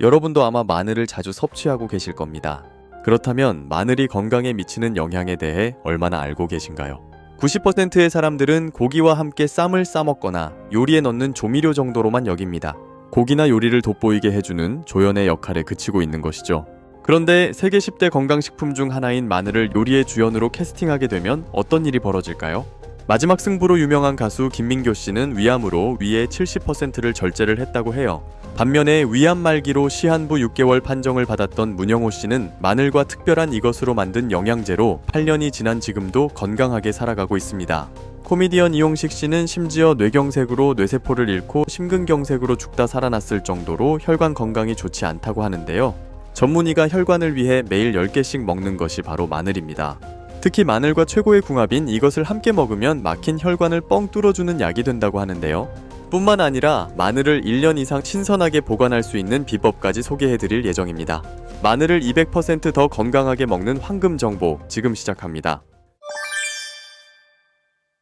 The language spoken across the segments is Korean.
여러분도 아마 마늘을 자주 섭취하고 계실 겁니다. 그렇다면 마늘이 건강에 미치는 영향에 대해 얼마나 알고 계신가요? 90%의 사람들은 고기와 함께 쌈을 싸먹거나 요리에 넣는 조미료 정도로만 여깁니다. 고기나 요리를 돋보이게 해주는 조연의 역할에 그치고 있는 것이죠. 그런데 세계 10대 건강식품 중 하나인 마늘을 요리의 주연으로 캐스팅하게 되면 어떤 일이 벌어질까요? 마지막 승부로 유명한 가수 김민교 씨는 위암으로 위의 70%를 절제를 했다고 해요. 반면에 위암 말기로 시한부 6개월 판정을 받았던 문영호 씨는 마늘과 특별한 이것으로 만든 영양제로 8년이 지난 지금도 건강하게 살아가고 있습니다. 코미디언 이용식 씨는 심지어 뇌경색으로 뇌세포를 잃고 심근경색으로 죽다 살아났을 정도로 혈관 건강이 좋지 않다고 하는데요. 전문의가 혈관을 위해 매일 10개씩 먹는 것이 바로 마늘입니다. 특히 마늘과 최고의 궁합인 이것을 함께 먹으면 막힌 혈관을 뻥 뚫어주는 약이 된다고 하는데요. 뿐만 아니라 마늘을 1년 이상 신선하게 보관할 수 있는 비법까지 소개해드릴 예정입니다. 마늘을 200%더 건강하게 먹는 황금 정보 지금 시작합니다.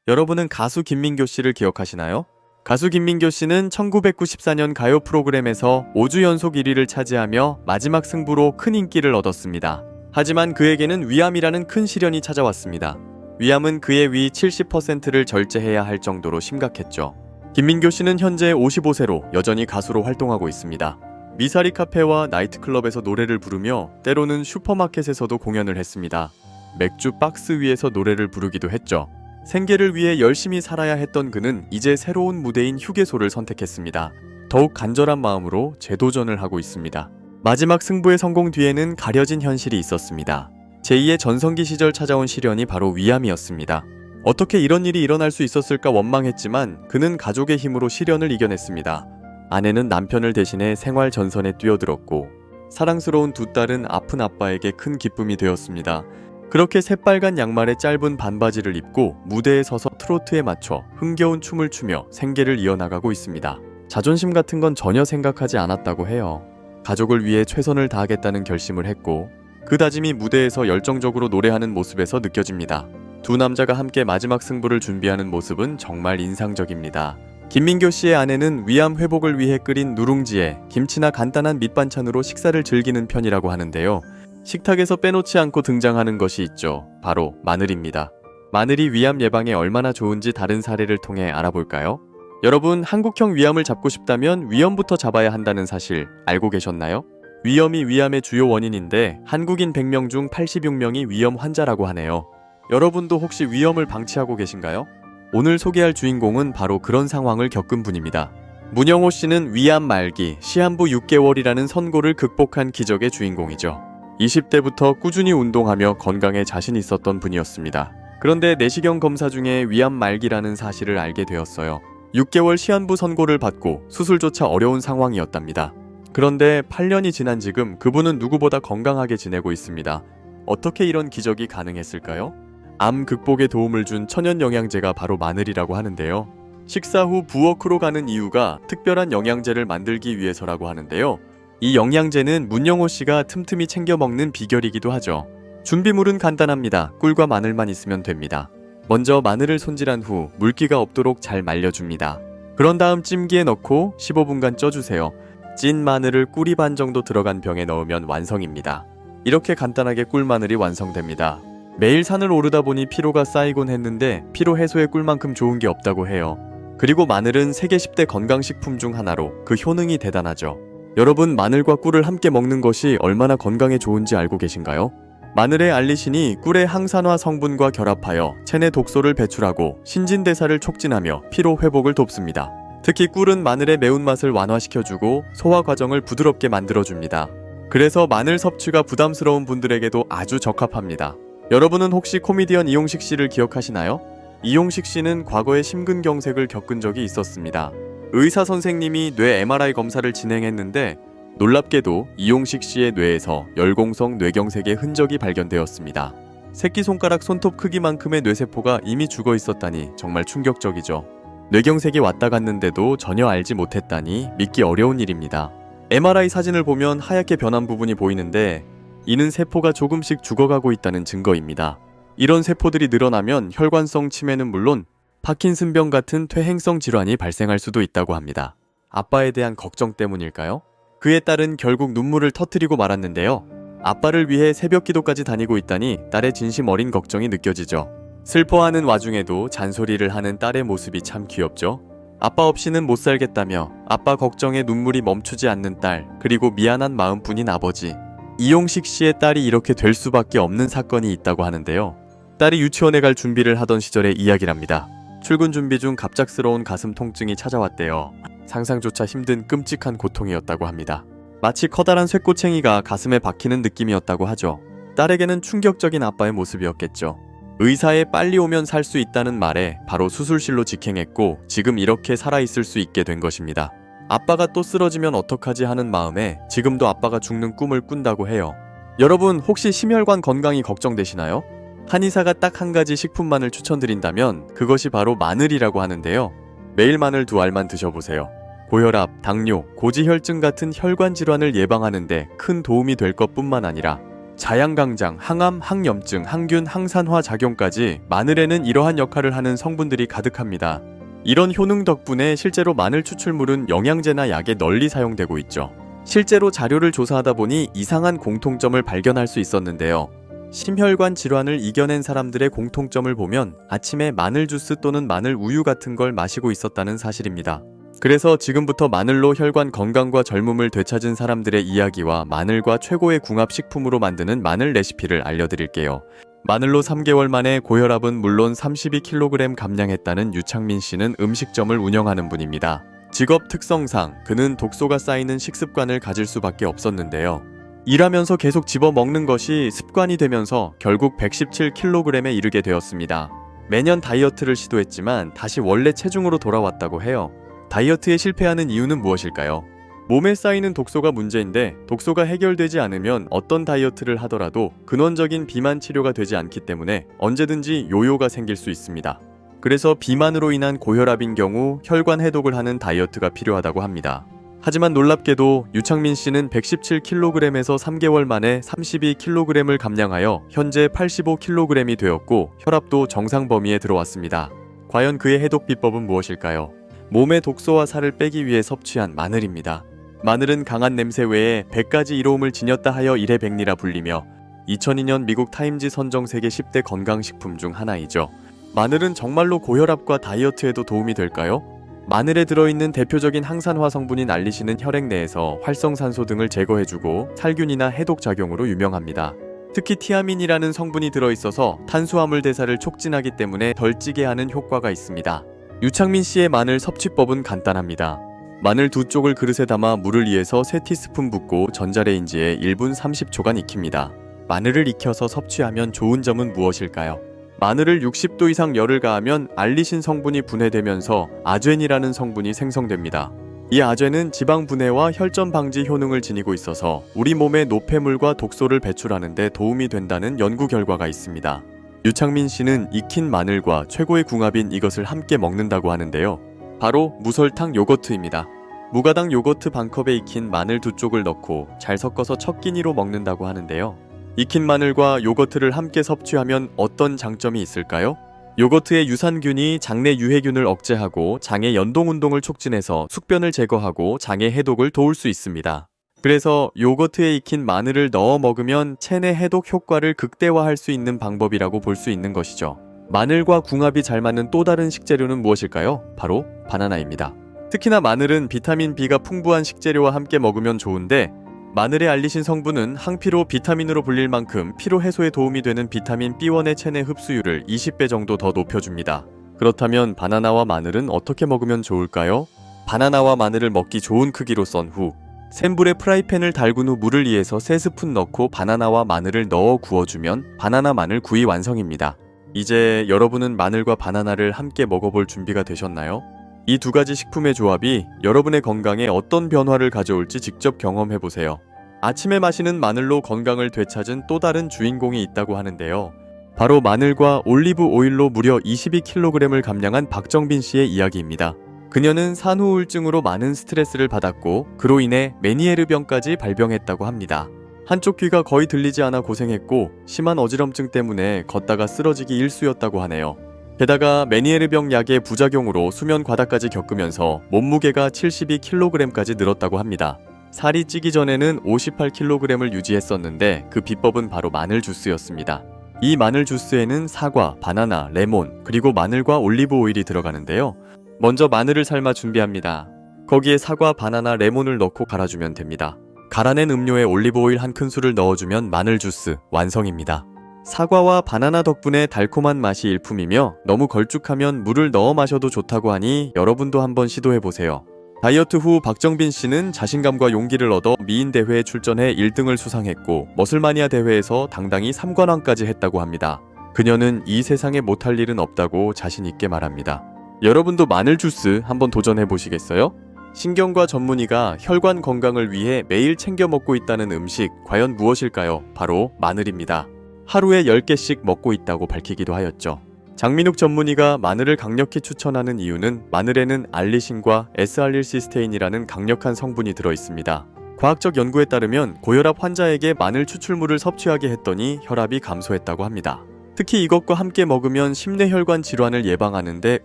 여러분은 가수 김민교 씨를 기억하시나요? 가수 김민교 씨는 1994년 가요 프로그램에서 5주 연속 1위를 차지하며 마지막 승부로 큰 인기를 얻었습니다. 하지만 그에게는 위암이라는 큰 시련이 찾아왔습니다. 위암은 그의 위 70%를 절제해야 할 정도로 심각했죠. 김민교 씨는 현재 55세로 여전히 가수로 활동하고 있습니다. 미사리 카페와 나이트클럽에서 노래를 부르며 때로는 슈퍼마켓에서도 공연을 했습니다. 맥주 박스 위에서 노래를 부르기도 했죠. 생계를 위해 열심히 살아야 했던 그는 이제 새로운 무대인 휴게소를 선택했습니다. 더욱 간절한 마음으로 재도전을 하고 있습니다. 마지막 승부의 성공 뒤에는 가려진 현실이 있었습니다. 제2의 전성기 시절 찾아온 시련이 바로 위암이었습니다. 어떻게 이런 일이 일어날 수 있었을까 원망했지만 그는 가족의 힘으로 시련을 이겨냈습니다. 아내는 남편을 대신해 생활 전선에 뛰어들었고 사랑스러운 두 딸은 아픈 아빠에게 큰 기쁨이 되었습니다. 그렇게 새빨간 양말에 짧은 반바지를 입고 무대에 서서 트로트에 맞춰 흥겨운 춤을 추며 생계를 이어나가고 있습니다. 자존심 같은 건 전혀 생각하지 않았다고 해요. 가족을 위해 최선을 다하겠다는 결심을 했고 그 다짐이 무대에서 열정적으로 노래하는 모습에서 느껴집니다. 두 남자가 함께 마지막 승부를 준비하는 모습은 정말 인상적입니다. 김민교 씨의 아내는 위암 회복을 위해 끓인 누룽지에 김치나 간단한 밑반찬으로 식사를 즐기는 편이라고 하는데요. 식탁에서 빼놓지 않고 등장하는 것이 있죠. 바로 마늘입니다. 마늘이 위암 예방에 얼마나 좋은지 다른 사례를 통해 알아볼까요? 여러분, 한국형 위암을 잡고 싶다면 위염부터 잡아야 한다는 사실 알고 계셨나요? 위염이 위암의 주요 원인인데 한국인 100명 중 86명이 위염 환자라고 하네요. 여러분도 혹시 위염을 방치하고 계신가요? 오늘 소개할 주인공은 바로 그런 상황을 겪은 분입니다. 문영호 씨는 위암 말기, 시한부 6개월이라는 선고를 극복한 기적의 주인공이죠. 20대부터 꾸준히 운동하며 건강에 자신 있었던 분이었습니다. 그런데 내시경 검사 중에 위암 말기라는 사실을 알게 되었어요. 6개월 시한부 선고를 받고 수술조차 어려운 상황이었답니다. 그런데 8년이 지난 지금 그분은 누구보다 건강하게 지내고 있습니다. 어떻게 이런 기적이 가능했을까요? 암 극복에 도움을 준 천연 영양제가 바로 마늘이라고 하는데요. 식사 후 부엌으로 가는 이유가 특별한 영양제를 만들기 위해서라고 하는데요. 이 영양제는 문영호 씨가 틈틈이 챙겨 먹는 비결이기도 하죠. 준비물은 간단합니다. 꿀과 마늘만 있으면 됩니다. 먼저 마늘을 손질한 후 물기가 없도록 잘 말려줍니다. 그런 다음 찜기에 넣고 15분간 쪄주세요. 찐 마늘을 꿀이 반 정도 들어간 병에 넣으면 완성입니다. 이렇게 간단하게 꿀마늘이 완성됩니다. 매일 산을 오르다 보니 피로가 쌓이곤 했는데 피로 해소에 꿀만큼 좋은 게 없다고 해요. 그리고 마늘은 세계 10대 건강식품 중 하나로 그 효능이 대단하죠. 여러분 마늘과 꿀을 함께 먹는 것이 얼마나 건강에 좋은지 알고 계신가요? 마늘의 알리신이 꿀의 항산화 성분과 결합하여 체내 독소를 배출하고 신진대사를 촉진하며 피로 회복을 돕습니다. 특히 꿀은 마늘의 매운맛을 완화시켜주고 소화 과정을 부드럽게 만들어줍니다. 그래서 마늘 섭취가 부담스러운 분들에게도 아주 적합합니다. 여러분은 혹시 코미디언 이용식 씨를 기억하시나요? 이용식 씨는 과거에 심근경색을 겪은 적이 있었습니다. 의사 선생님이 뇌 MRI 검사를 진행했는데 놀랍게도 이용식 씨의 뇌에서 열공성 뇌경색의 흔적이 발견되었습니다. 새끼손가락 손톱 크기만큼의 뇌세포가 이미 죽어 있었다니 정말 충격적이죠. 뇌경색이 왔다 갔는데도 전혀 알지 못했다니 믿기 어려운 일입니다. MRI 사진을 보면 하얗게 변한 부분이 보이는데 이는 세포가 조금씩 죽어가고 있다는 증거입니다. 이런 세포들이 늘어나면 혈관성 치매는 물론 파킨슨병 같은 퇴행성 질환이 발생할 수도 있다고 합니다. 아빠에 대한 걱정 때문일까요? 그의 딸은 결국 눈물을 터뜨리고 말았는데요. 아빠를 위해 새벽 기도까지 다니고 있다니 딸의 진심 어린 걱정이 느껴지죠. 슬퍼하는 와중에도 잔소리를 하는 딸의 모습이 참 귀엽죠. 아빠 없이는 못 살겠다며 아빠 걱정에 눈물이 멈추지 않는 딸, 그리고 미안한 마음뿐인 아버지. 이용식 씨의 딸이 이렇게 될 수밖에 없는 사건이 있다고 하는데요. 딸이 유치원에 갈 준비를 하던 시절의 이야기랍니다. 출근 준비 중 갑작스러운 가슴 통증이 찾아왔대요. 상상조차 힘든 끔찍한 고통이었다고 합니다. 마치 커다란 쇠꼬챙이가 가슴에 박히는 느낌이었다고 하죠. 딸에게는 충격적인 아빠의 모습이었겠죠. 의사에 빨리 오면 살 수 있다는 말에 바로 수술실로 직행했고 지금 이렇게 살아있을 수 있게 된 것입니다. 아빠가 또 쓰러지면 어떡하지 하는 마음에 지금도 아빠가 죽는 꿈을 꾼다고 해요. 여러분 혹시 심혈관 건강이 걱정되시나요? 한의사가 딱 한 가지 식품만을 추천드린다면 그것이 바로 마늘이라고 하는데요. 매일 마늘 두 알만 드셔보세요. 고혈압, 당뇨, 고지혈증 같은 혈관 질환을 예방하는데 큰 도움이 될 것뿐만 아니라 자양강장, 항암, 항염증, 항균, 항산화 작용까지 마늘에는 이러한 역할을 하는 성분들이 가득합니다. 이런 효능 덕분에 실제로 마늘 추출물은 영양제나 약에 널리 사용되고 있죠. 실제로 자료를 조사하다 보니 이상한 공통점을 발견할 수 있었는데요. 심혈관 질환을 이겨낸 사람들의 공통점을 보면 아침에 마늘 주스 또는 마늘 우유 같은 걸 마시고 있었다는 사실입니다. 그래서 지금부터 마늘로 혈관 건강과 젊음을 되찾은 사람들의 이야기와 마늘과 최고의 궁합 식품으로 만드는 마늘 레시피를 알려드릴게요. 마늘로 3개월 만에 고혈압은 물론 32kg 감량했다는 유창민 씨는 음식점을 운영하는 분입니다. 직업 특성상 그는 독소가 쌓이는 식습관을 가질 수밖에 없었는데요. 일하면서 계속 집어 먹는 것이 습관이 되면서 결국 117kg에 이르게 되었습니다. 매년 다이어트를 시도했지만 다시 원래 체중으로 돌아왔다고 해요. 다이어트에 실패하는 이유는 무엇일까요? 몸에 쌓이는 독소가 문제인데 독소가 해결되지 않으면 어떤 다이어트를 하더라도 근원적인 비만 치료가 되지 않기 때문에 언제든지 요요가 생길 수 있습니다. 그래서 비만으로 인한 고혈압인 경우 혈관 해독을 하는 다이어트가 필요하다고 합니다. 하지만 놀랍게도 유창민 씨는 117kg에서 3개월 만에 32kg을 감량하여 현재 85kg이 되었고 혈압도 정상 범위에 들어왔습니다. 과연 그의 해독 비법은 무엇일까요? 몸의 독소와 살을 빼기 위해 섭취한 마늘입니다. 마늘은 강한 냄새 외에 100가지 이로움을 지녔다 하여 이래백리라 불리며 2002년 미국 타임지 선정 세계 10대 건강식품 중 하나이죠. 마늘은 정말로 고혈압과 다이어트에도 도움이 될까요? 마늘에 들어있는 대표적인 항산화 성분인 알리신은 혈액 내에서 활성산소 등을 제거해주고 살균이나 해독 작용으로 유명합니다. 특히 티아민이라는 성분이 들어있어서 탄수화물 대사를 촉진하기 때문에 덜 찌게 하는 효과가 있습니다. 유창민 씨의 마늘 섭취법은 간단합니다. 마늘 두 쪽을 그릇에 담아 물을 이에서 3티스푼 붓고 전자레인지에 1분 30초간 익힙니다. 마늘을 익혀서 섭취하면 좋은 점은 무엇일까요? 마늘을 60도 이상 열을 가하면 알리신 성분이 분해되면서 아죄인이라는 성분이 생성됩니다. 이 아죄는 지방 분해와 혈전 방지 효능을 지니고 있어서 우리 몸에 노폐물과 독소를 배출하는 데 도움이 된다는 연구 결과가 있습니다. 유창민 씨는 익힌 마늘과 최고의 궁합인 이것을 함께 먹는다고 하는데요. 바로 무설탕 요거트입니다. 무가당 요거트 반컵에 익힌 마늘 두 쪽을 넣고 잘 섞어서 첫 끼니로 먹는다고 하는데요. 익힌 마늘과 요거트를 함께 섭취하면 어떤 장점이 있을까요? 요거트의 유산균이 장내 유해균을 억제하고 장의 연동 운동을 촉진해서 숙변을 제거하고 장의 해독을 도울 수 있습니다. 그래서 요거트에 익힌 마늘을 넣어 먹으면 체내 해독 효과를 극대화할 수 있는 방법이라고 볼 수 있는 것이죠. 마늘과 궁합이 잘 맞는 또 다른 식재료는 무엇일까요? 바로 바나나입니다. 특히나 마늘은 비타민 B가 풍부한 식재료와 함께 먹으면 좋은데 마늘에 알리신 성분은 항피로 비타민으로 불릴 만큼 피로 해소에 도움이 되는 비타민 B1의 체내 흡수율을 20배 정도 더 높여줍니다. 그렇다면 바나나와 마늘은 어떻게 먹으면 좋을까요? 바나나와 마늘을 먹기 좋은 크기로 썬 후 센 불에 프라이팬을 달군 후 물을 이에서 3스푼 넣고 바나나와 마늘을 넣어 구워주면 바나나 마늘 구이 완성입니다. 이제 여러분은 마늘과 바나나를 함께 먹어볼 준비가 되셨나요? 이 두 가지 식품의 조합이 여러분의 건강에 어떤 변화를 가져올지 직접 경험해 보세요. 아침에 마시는 마늘로 건강을 되찾은 또 다른 주인공이 있다고 하는데요. 바로 마늘과 올리브 오일로 무려 22kg을 감량한 박정빈 씨의 이야기입니다. 그녀는 산후 우울증으로 많은 스트레스를 받았고 그로 인해 메니에르병까지 발병했다고 합니다. 한쪽 귀가 거의 들리지 않아 고생했고 심한 어지럼증 때문에 걷다가 쓰러지기 일쑤였다고 하네요. 게다가 메니에르병 약의 부작용으로 수면 과다까지 겪으면서 몸무게가 72kg까지 늘었다고 합니다. 살이 찌기 전에는 58kg을 유지했었는데 그 비법은 바로 마늘 주스였습니다. 이 마늘 주스에는 사과, 바나나, 레몬, 그리고 마늘과 올리브 오일이 들어가는데요. 먼저 마늘을 삶아 준비합니다. 거기에 사과, 바나나, 레몬을 넣고 갈아주면 됩니다. 갈아낸 음료에 올리브 오일 한 큰술을 넣어주면 마늘 주스 완성입니다. 사과와 바나나 덕분에 달콤한 맛이 일품이며 너무 걸쭉하면 물을 넣어 마셔도 좋다고 하니 여러분도 한번 시도해 보세요. 다이어트 후 박정빈 씨는 자신감과 용기를 얻어 미인 대회에 출전해 1등을 수상했고 머슬마니아 대회에서 당당히 3관왕까지 했다고 합니다. 그녀는 이 세상에 못할 일은 없다고 자신 있게 말합니다. 여러분도 마늘 주스 한번 도전해 보시겠어요? 신경과 전문의가 혈관 건강을 위해 매일 챙겨 먹고 있다는 음식 과연 무엇일까요? 바로 마늘입니다. 하루에 10개씩 먹고 있다고 밝히기도 하였죠. 장민욱 전문의가 마늘을 강력히 추천하는 이유는 마늘에는 알리신과 S알릴시스테인이라는 강력한 성분이 들어 있습니다. 과학적 연구에 따르면 고혈압 환자에게 마늘 추출물을 섭취하게 했더니 혈압이 감소했다고 합니다. 특히 이것과 함께 먹으면 심뇌혈관 질환을 예방하는데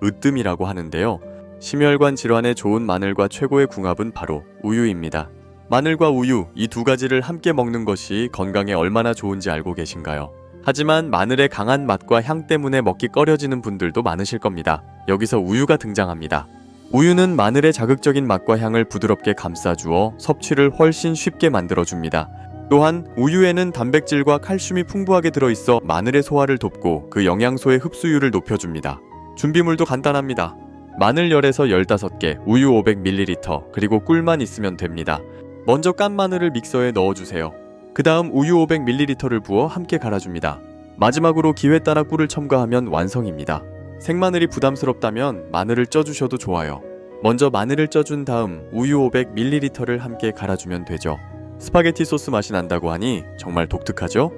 으뜸이라고 하는데요. 심혈관 질환에 좋은 마늘과 최고의 궁합은 바로 우유입니다. 마늘과 우유 이 두 가지를 함께 먹는 것이 건강에 얼마나 좋은지 알고 계신가요? 하지만 마늘의 강한 맛과 향 때문에 먹기 꺼려지는 분들도 많으실 겁니다. 여기서 우유가 등장합니다. 우유는 마늘의 자극적인 맛과 향을 부드럽게 감싸주어 섭취를 훨씬 쉽게 만들어줍니다. 또한 우유에는 단백질과 칼슘이 풍부하게 들어있어 마늘의 소화를 돕고 그 영양소의 흡수율을 높여줍니다. 준비물도 간단합니다. 마늘 열에서 15개, 우유 500ml, 그리고 꿀만 있으면 됩니다. 먼저 깐 마늘을 믹서에 넣어주세요. 그 다음 우유 500ml를 부어 함께 갈아줍니다. 마지막으로 기회 따라 꿀을 첨가하면 완성입니다. 생마늘이 부담스럽다면 마늘을 쪄주셔도 좋아요. 먼저 마늘을 쪄준 다음 우유 500ml를 함께 갈아주면 되죠. 스파게티 소스 맛이 난다고 하니 정말 독특하죠?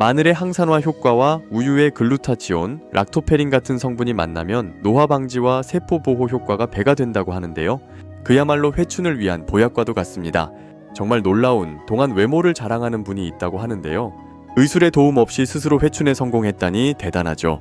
마늘의 항산화 효과와 우유의 글루타치온, 락토페린 같은 성분이 만나면 노화 방지와 세포 보호 효과가 배가 된다고 하는데요. 그야말로 회춘을 위한 보약과도 같습니다. 정말 놀라운 동안 외모를 자랑하는 분이 있다고 하는데요. 의술의 도움 없이 스스로 회춘에 성공했다니 대단하죠.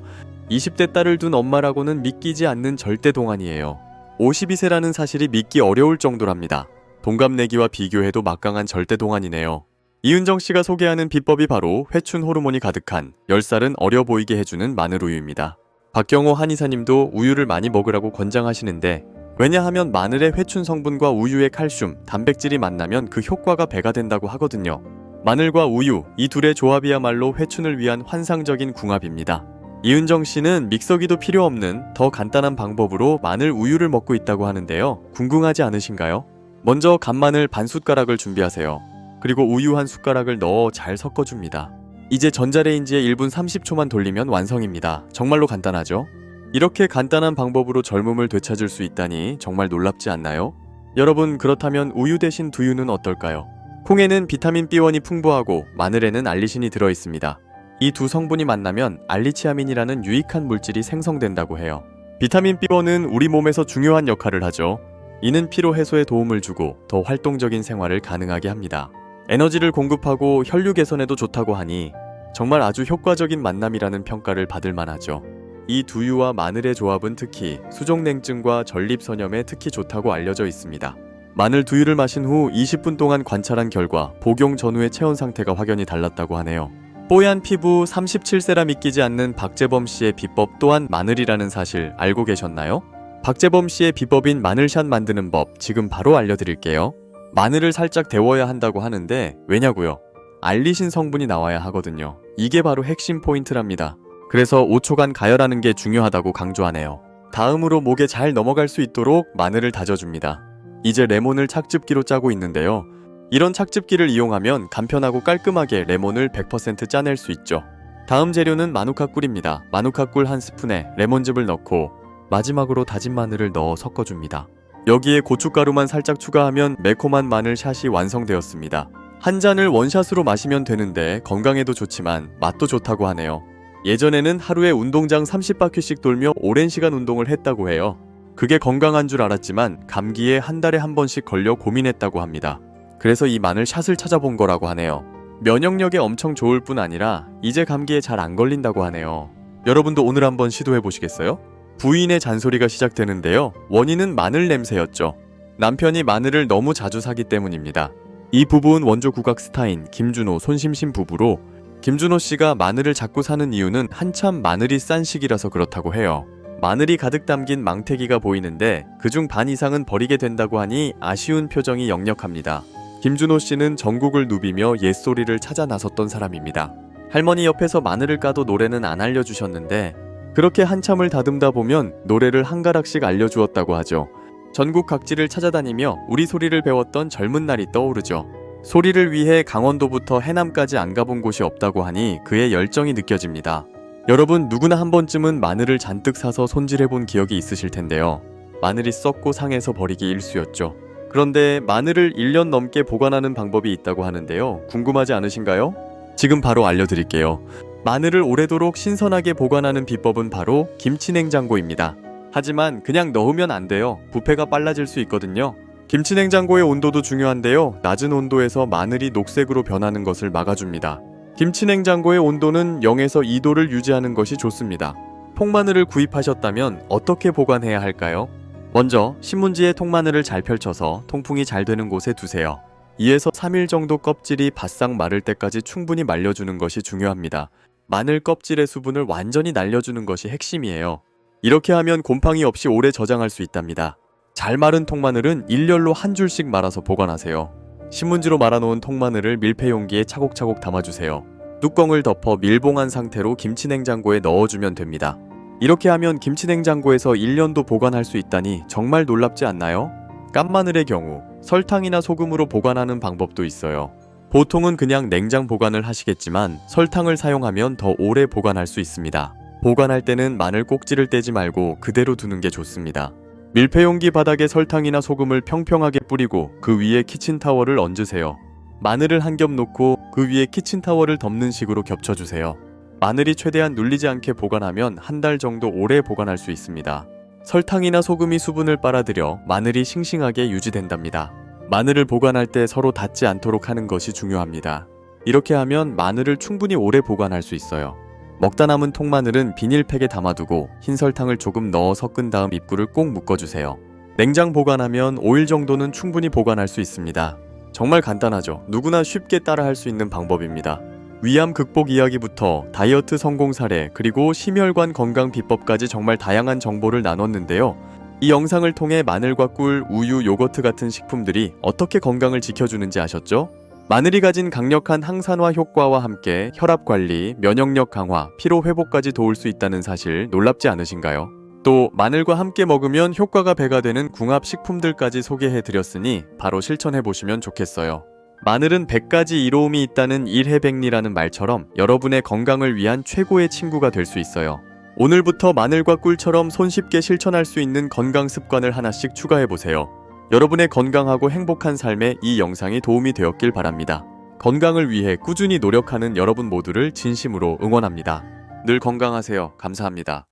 20대 딸을 둔 엄마라고는 믿기지 않는 절대 동안이에요. 52세라는 사실이 믿기 어려울 정도랍니다. 동갑내기와 비교해도 막강한 절대 동안이네요. 이은정 씨가 소개하는 비법이 바로 회춘 호르몬이 가득한 10살은 어려 보이게 해주는 마늘 우유입니다. 박경호 한의사님도 우유를 많이 먹으라고 권장하시는데 왜냐하면 마늘의 회춘 성분과 우유의 칼슘, 단백질이 만나면 그 효과가 배가 된다고 하거든요. 마늘과 우유, 이 둘의 조합이야말로 회춘을 위한 환상적인 궁합입니다. 이은정 씨는 믹서기도 필요 없는 더 간단한 방법으로 마늘 우유를 먹고 있다고 하는데요. 궁금하지 않으신가요? 먼저 간마늘 반 숟가락을 준비하세요. 그리고 우유 한 숟가락을 넣어 잘 섞어줍니다. 이제 전자레인지에 1분 30초만 돌리면 완성입니다. 정말로 간단하죠? 이렇게 간단한 방법으로 젊음을 되찾을 수 있다니 정말 놀랍지 않나요? 여러분 그렇다면 우유 대신 두유는 어떨까요? 콩에는 비타민 B1이 풍부하고 마늘에는 알리신이 들어 있습니다. 이 두 성분이 만나면 알리치아민이라는 유익한 물질이 생성된다고 해요. 비타민 B1은 우리 몸에서 중요한 역할을 하죠. 이는 피로 해소에 도움을 주고 더 활동적인 생활을 가능하게 합니다. 에너지를 공급하고 혈류 개선에도 좋다고 하니 정말 아주 효과적인 만남이라는 평가를 받을 만하죠. 이 두유와 마늘의 조합은 특히 수족냉증과 전립선염에 특히 좋다고 알려져 있습니다. 마늘 두유를 마신 후 20분 동안 관찰한 결과 복용 전후의 체온 상태가 확연히 달랐다고 하네요. 뽀얀 피부 37세라 믿기지 않는 박재범 씨의 비법 또한 마늘이라는 사실 알고 계셨나요? 박재범 씨의 비법인 마늘샷 만드는 법 지금 바로 알려드릴게요. 마늘을 살짝 데워야 한다고 하는데 왜냐고요? 알리신 성분이 나와야 하거든요. 이게 바로 핵심 포인트랍니다. 그래서 5초간 가열하는 게 중요하다고 강조하네요. 다음으로 목에 잘 넘어갈 수 있도록 마늘을 다져줍니다. 이제 레몬을 착즙기로 짜고 있는데요. 이런 착즙기를 이용하면 간편하고 깔끔하게 레몬을 100% 짜낼 수 있죠. 다음 재료는 마누카 꿀입니다. 마누카 꿀 한 스푼에 레몬즙을 넣고 마지막으로 다진 마늘을 넣어 섞어줍니다. 여기에 고춧가루만 살짝 추가하면 매콤한 마늘 샷이 완성되었습니다. 한 잔을 원샷으로 마시면 되는데 건강에도 좋지만 맛도 좋다고 하네요. 예전에는 하루에 운동장 30바퀴씩 돌며 오랜 시간 운동을 했다고 해요. 그게 건강한 줄 알았지만 감기에 한 달에 한 번씩 걸려 고민했다고 합니다. 그래서 이 마늘 샷을 찾아본 거라고 하네요. 면역력에 엄청 좋을 뿐 아니라 이제 감기에 잘 안 걸린다고 하네요. 여러분도 오늘 한번 시도해 보시겠어요? 부인의 잔소리가 시작되는데요. 원인은 마늘 냄새였죠. 남편이 마늘을 너무 자주 사기 때문입니다. 이 부부는 원조 국악 스타인 김준호, 손심심 부부로 김준호 씨가 마늘을 자꾸 사는 이유는 한참 마늘이 싼 시기라서 그렇다고 해요. 마늘이 가득 담긴 망태기가 보이는데 그중 반 이상은 버리게 된다고 하니 아쉬운 표정이 역력합니다. 김준호 씨는 전국을 누비며 옛소리를 찾아 나섰던 사람입니다. 할머니 옆에서 마늘을 까도 노래는 안 알려주셨는데 그렇게 한참을 다듬다 보면 노래를 한 가락씩 알려주었다고 하죠. 전국 각지를 찾아다니며 우리 소리를 배웠던 젊은 날이 떠오르죠. 소리를 위해 강원도부터 해남까지 안 가본 곳이 없다고 하니 그의 열정이 느껴집니다. 여러분 누구나 한 번쯤은 마늘을 잔뜩 사서 손질해본 기억이 있으실 텐데요. 마늘이 썩고 상해서 버리기 일쑤였죠. 그런데 마늘을 1년 넘게 보관하는 방법이 있다고 하는데요. 궁금하지 않으신가요? 지금 바로 알려드릴게요. 마늘을 오래도록 신선하게 보관하는 비법은 바로 김치냉장고입니다. 하지만 그냥 넣으면 안 돼요. 부패가 빨라질 수 있거든요. 김치냉장고의 온도도 중요한데요. 낮은 온도에서 마늘이 녹색으로 변하는 것을 막아줍니다. 김치냉장고의 온도는 0에서 2도를 유지하는 것이 좋습니다. 통마늘을 구입하셨다면 어떻게 보관해야 할까요? 먼저 신문지에 통마늘을 잘 펼쳐서 통풍이 잘 되는 곳에 두세요. 2에서 3일 정도 껍질이 바싹 마를 때까지 충분히 말려주는 것이 중요합니다. 마늘 껍질의 수분을 완전히 날려주는 것이 핵심이에요. 이렇게 하면 곰팡이 없이 오래 저장할 수 있답니다. 잘 마른 통마늘은 일렬로 한 줄씩 말아서 보관하세요. 신문지로 말아놓은 통마늘을 밀폐 용기에 차곡차곡 담아주세요. 뚜껑을 덮어 밀봉한 상태로 김치냉장고에 넣어주면 됩니다. 이렇게 하면 김치냉장고에서 1년도 보관할 수 있다니 정말 놀랍지 않나요? 깐마늘의 경우 설탕이나 소금으로 보관하는 방법도 있어요. 보통은 그냥 냉장 보관을 하시겠지만 설탕을 사용하면 더 오래 보관할 수 있습니다. 보관할 때는 마늘 꼭지를 떼지 말고 그대로 두는 게 좋습니다. 밀폐용기 바닥에 설탕이나 소금을 평평하게 뿌리고 그 위에 키친타월을 얹으세요. 마늘을 한 겹 놓고 그 위에 키친타월을 덮는 식으로 겹쳐주세요. 마늘이 최대한 눌리지 않게 보관하면 한 달 정도 오래 보관할 수 있습니다. 설탕이나 소금이 수분을 빨아들여 마늘이 싱싱하게 유지된답니다. 마늘을 보관할 때 서로 닿지 않도록 하는 것이 중요합니다. 이렇게 하면 마늘을 충분히 오래 보관할 수 있어요. 먹다 남은 통마늘은 비닐팩에 담아두고 흰 설탕을 조금 넣어 섞은 다음 입구를 꼭 묶어주세요. 냉장 보관하면 5일 정도는 충분히 보관할 수 있습니다. 정말 간단하죠. 누구나 쉽게 따라 할 수 있는 방법입니다. 위암 극복 이야기부터 다이어트 성공 사례 그리고 심혈관 건강 비법까지 정말 다양한 정보를 나눴는데요. 이 영상을 통해 마늘과 꿀, 우유, 요거트 같은 식품들이 어떻게 건강을 지켜주는지 아셨죠? 마늘이 가진 강력한 항산화 효과와 함께 혈압 관리, 면역력 강화, 피로 회복까지 도울 수 있다는 사실 놀랍지 않으신가요? 또 마늘과 함께 먹으면 효과가 배가 되는 궁합 식품들까지 소개해 드렸으니 바로 실천해 보시면 좋겠어요. 마늘은 100가지 이로움이 있다는 일해백리라는 말처럼 여러분의 건강을 위한 최고의 친구가 될 수 있어요. 오늘부터 마늘과 꿀처럼 손쉽게 실천할 수 있는 건강 습관을 하나씩 추가해 보세요. 여러분의 건강하고 행복한 삶에 이 영상이 도움이 되었길 바랍니다. 건강을 위해 꾸준히 노력하는 여러분 모두를 진심으로 응원합니다. 늘 건강하세요. 감사합니다.